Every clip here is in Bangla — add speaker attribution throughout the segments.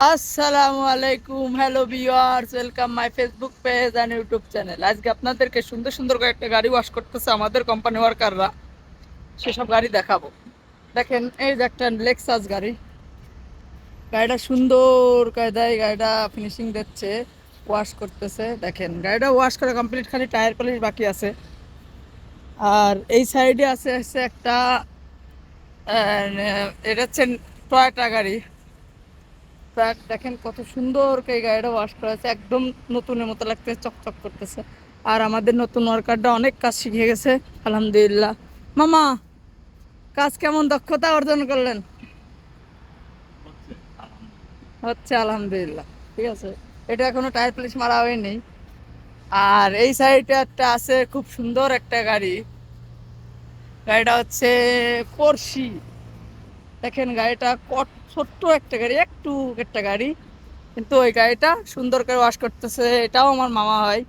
Speaker 1: আসসালামু আলাইকুম, hello viewers, welcome my Facebook page and YouTube channel. আজকে আপনাদেরকে সুন্দর সুন্দর কয়েকটা গাড়ি ওয়াশ করতেছে আমাদের কোম্পানি ওয়ার্কাররা সেসব গাড়ি দেখাবো। দেখেন, এই যে একটা লেক্সাস গাড়ি। গাড়িটা সুন্দর কায়দায় গাড়িটা ফিনিশিং দিচ্ছে ওয়াশ করতেছে। দেখেন, গাড়িটা ওয়াশ করা কমপ্লিট খালি টায়ার পলিশ বাকি আছে। আর এই সাইডে আছে হচ্ছে একটা এটা হচ্ছে টয়টা গাড়ি। ট্রাক দেখেন কত সুন্দর করে গাড়িটা ওয়াশ করা আছে একদম নতুনের মতো লাগতেছে, চকচক করতেছে। আর আমাদের নতুন ওয়ার্কারটা অনেক কাজ শিখে গেছে, আলহামদুলিল্লাহ। মামা, কাজ কেমন দক্ষতা অর্জন করলেন? হচ্ছে আলহামদুলিল্লাহ, ঠিক আছে। এটা এখনও টায়ার পুলিশ মারা হয়নি। আর এই সাইডে একটা আছে, খুব সুন্দর একটা গাড়ি। গাড়িটা হচ্ছে পড়শি দেখেন গাড়িটা কট, ছোট্ট একটা গাড়ি, একটু একটা গাড়ি। কিন্তু ওই গাড়িটা সুন্দর করে ওয়াশ করতেছে, এটাও আমার মামা হয়।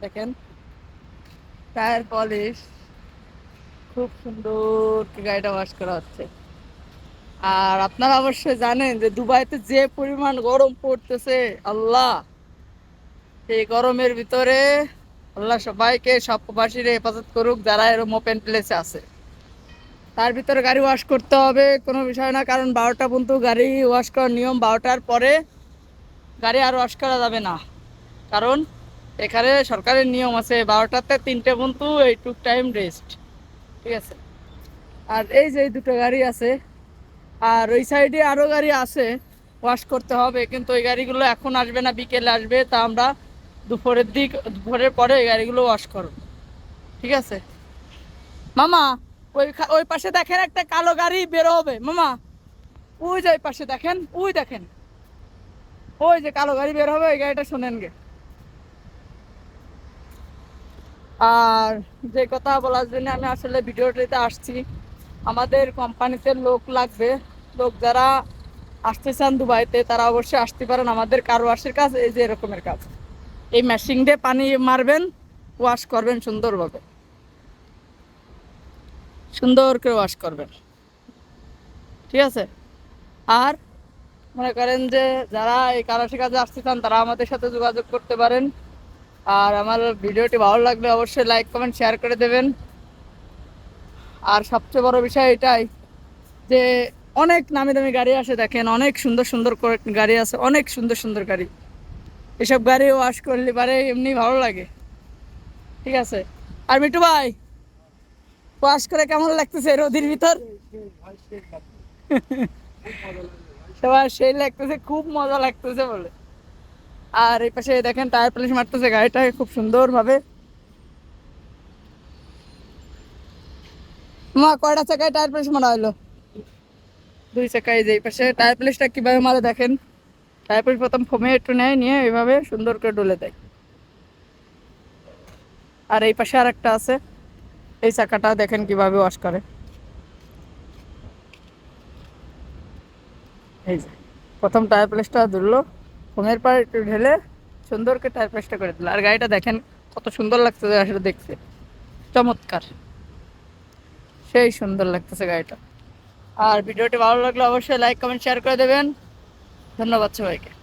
Speaker 1: দেখেন। Tyre polish. খুব সুন্দর গাড়িটা ওয়াশ করা হচ্ছে। আর আপনারা অবশ্যই জানেন যে দুবাইতে যে পরিমাণ গরম পড়তেছে, আল্লাহ! এই গরমের ভিতরে আল্লাহ সবাইকে সব প্রবাসীর হেফাজত করুক, যারা এরকম ওপেন প্লেসে আছে। তার ভিতরে গাড়ি ওয়াশ করতে হবে, কোনো বিষয় না, কারণ বারোটা পর্যন্ত গাড়ি ওয়াশ করার নিয়ম বারোটার পরে গাড়ি আর ওয়াশ করা যাবে না। কারণ এখানে সরকারের নিয়ম আছে, বারোটাতে তিনটে পর্যন্ত এইটুক টাইম রেস্ট ঠিক আছে? আর এই যে দুটো গাড়ি আছে, আর ওই সাইডে আরও গাড়ি আছে ওয়াশ করতে হবে, কিন্তু ওই গাড়িগুলো এখন আসবে না, বিকেলে আসবে, তা আমরা দুপুরের দিক, দুপুরের পরে এই গাড়িগুলো ওয়াশ করব। ঠিক আছে? মামা ওই ওই পাশে দেখেন একটা কালো গাড়ি বেরো হবে। মামা, ওই যে ওই পাশে দেখেন, ওই দেখেন। ওই যে কালো গাড়ি বের হবে, ওই গাড়িটা শোনেন গে। আর যে কথা বলার জন্য আমি আসলে ভিডিওটিতে আসছি। আমাদের কোম্পানিতে লোক লাগবে। লোক যারা আসতে চান দুবাইতে, তারা অবশ্যই আসতে পারেন। আমাদের কার কাজ এই যে এরকমের কাজ। এই মেশিন দিয়ে পানি মারবেন, ওয়াশ করবেন সুন্দরভাবে। সুন্দর করে ওয়াশ করবেন। ঠিক আছে? আর মনে করেন যে যারা এই কারাশি কাজে আসতে চান, তারা আমাদের সাথে যোগাযোগ করতে পারেন। আর আমার ভিডিওটি ভালো লাগলে অবশ্যই লাইক কমেন্ট শেয়ার করে দেবেন। আর সবচেয়ে বড় বিষয় এটাই যে অনেক নামি দামি গাড়ি আসে দেখেন, অনেক সুন্দর সুন্দর গাড়ি আছে, অনেক সুন্দর সুন্দর গাড়ি। এসব গাড়ি ওয়াশ করলে পারে এমনি ভালো লাগে। ঠিক আছে? আর মিটু ভাই ওয়াশ করে কেমন লাগতেছে রোদির ভিতর? সবার সেই লাগতেছে, খুব মজা লাগতেছে বলে। আর এই পাশে দেখেন টায়ার পলিশ মারতেছে গাড়িটাকে খুব সুন্দর ভাবে মা, কয়টা চাকায় টায়ার পলিশ মারা হলো? দুই চাকায় যে পাশে টায়ার পলিশটা কীভাবে মারে দেখেন। টায়ার পলিশ প্রথম ফোমে একটু নেয়, নিয়ে এইভাবে সুন্দর করে ডলে দেয়। আর এই পাশে আর একটা আছে। এই চাকাটা দেখেন কীভাবে ওয়াশ করে। এই যে, প্রথম টায়ার প্লেসটা ধরলো ফোমের পর একটু ঢেলে সুন্দর করে টায়ার প্লেসটা করে দিল। আর গাড়িটা দেখেন কত সুন্দর লাগতেছে, আসলে দেখতে। চমৎকার। সেই সুন্দর লাগতেছে গাড়িটা। আর ভিডিওটি ভালো লাগলে অবশ্যই লাইক কমেন্ট শেয়ার করে দেবেন। ধন্যবাদ সবাইকে।